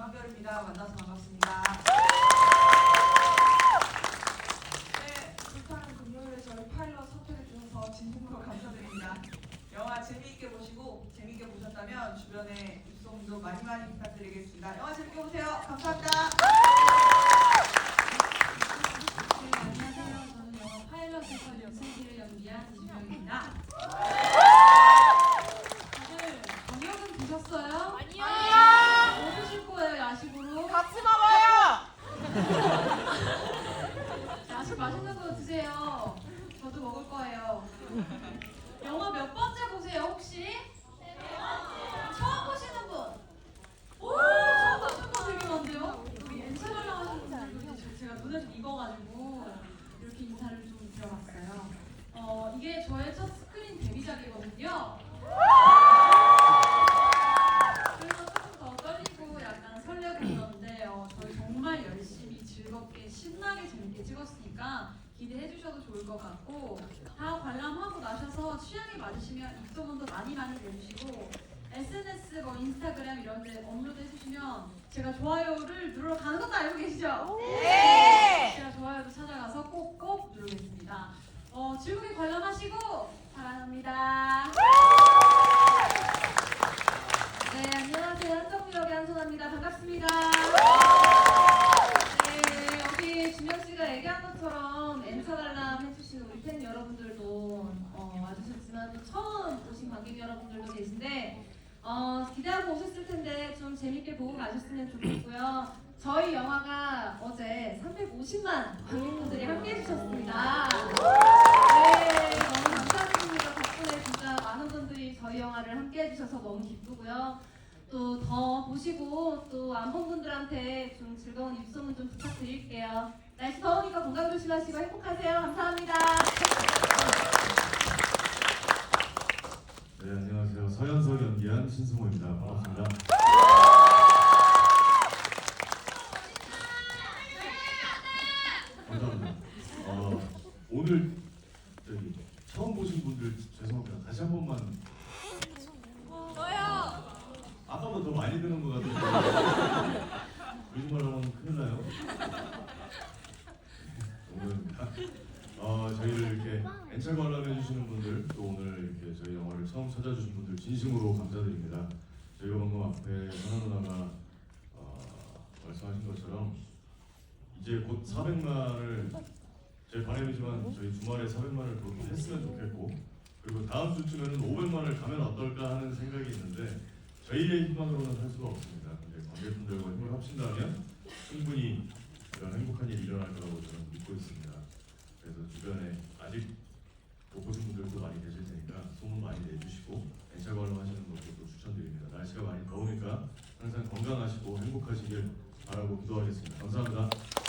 김한별입니다. 만나서 반갑습니다. 네, 불타는 금요일에 저희 파일럿 선택해 주셔서 진심으로 감사드립니다. 영화 재미있게 보시고 재미있게 보셨다면 주변에 입소문도 많이 많이 부탁드리겠습니다. 영화 재밌게 보세요. 감사합니다. 네, 아니요. 맛있는 거 드세요. 저도 먹을 거예요. 영화 몇 번째 보세요 혹시? 처음 보시는 분? 오 처음 보시는 분 되게 많은데요? 우리 엔차발라 하시는 분들도 제가 눈에 좀 익어가지고 이렇게 인사를 좀 드려봤어요. 어 이게 저의 첫 스크린 데뷔작이거든요. 그래서 조금 더 떨리고 약간 설레고 그러는데 어, 저희 열심히 즐겁게 신나게 재밌게 찍었으니까 기대해 주셔도 좋을 것 같고 다 관람하고 나셔서 취향이 맞으시면 입소문도 많이 많이 내주시고 SNS 뭐 인스타그램 이런 데 업로드 해주시면 제가 좋아요를 누르러 가는 것도 알고 계시죠? 네. 제가 좋아요도 찾아가서 꼭꼭 누르겠습니다. 어, 즐겁게 관람하시고 사랑합니다. 네, 안녕하세요. 한정무역의 한선아입니다. 반갑습니다. 씨가 얘기한 것처럼 엔차 관람 해주신 우리 팬 여러분들도 어, 와주셨지만 또 처음 오신 관객 여러분들도 계신데 어, 기대하고 오셨을 텐데 좀 재밌게 보고 가셨으면 좋겠고요. 저희 영화가 어제 350만 관객분들이 함께 해주셨습니다. 네, 너무 감사드립니다. 덕분에 진짜 많은 분들이 저희 영화를 함께 해주셔서 너무 기쁘고요. 또 더 보시고 또 안 본 분들한테 좀 즐거운 입소문 좀 부탁드릴게요. 날씨 더우니까 건강 조심하시고 행복하세요. 감사합니다. 네, 안녕하세요. 서현석 연기한 신승호입니다. 반갑습니다. 감사합니다. 어, 오늘 저기 처음 보신 분들 죄송합니다. 다시 한 번만 저요. 아까보다 더 많이 드는 것 같은데 거짓말 하면 큰일 나요. 오늘입니다. 어, 저희를 이렇게 엔차 관람해 주시는 분들 또 오늘 이렇게 저희 영화를 처음 찾아주신 분들 진심으로 감사드립니다. 저희가 방금 앞에 현아 누나가 어, 말씀하신 것처럼 이제 곧 400만을 제 바람이지만 저희 주말에 400만을 그렇게 했으면 좋겠고 그리고 다음 주쯤에는 500만을 가면 어떨까 하는 생각이 있는데 저희의 희망으로는 할 수가 없습니다. 근데 관객분들과 힘을 합친다면 충분히 이런 행복한 일이 일어날 거라고 저는 믿고 있습니다. 그래서 주변에 아직 못 보신 분들도 많이 계실 테니까 소문 많이 내주시고 엔차 관람하시는 것도 추천드립니다. 날씨가 많이 더우니까 항상 건강하시고 행복하시길 바라고 기도하겠습니다. 감사합니다.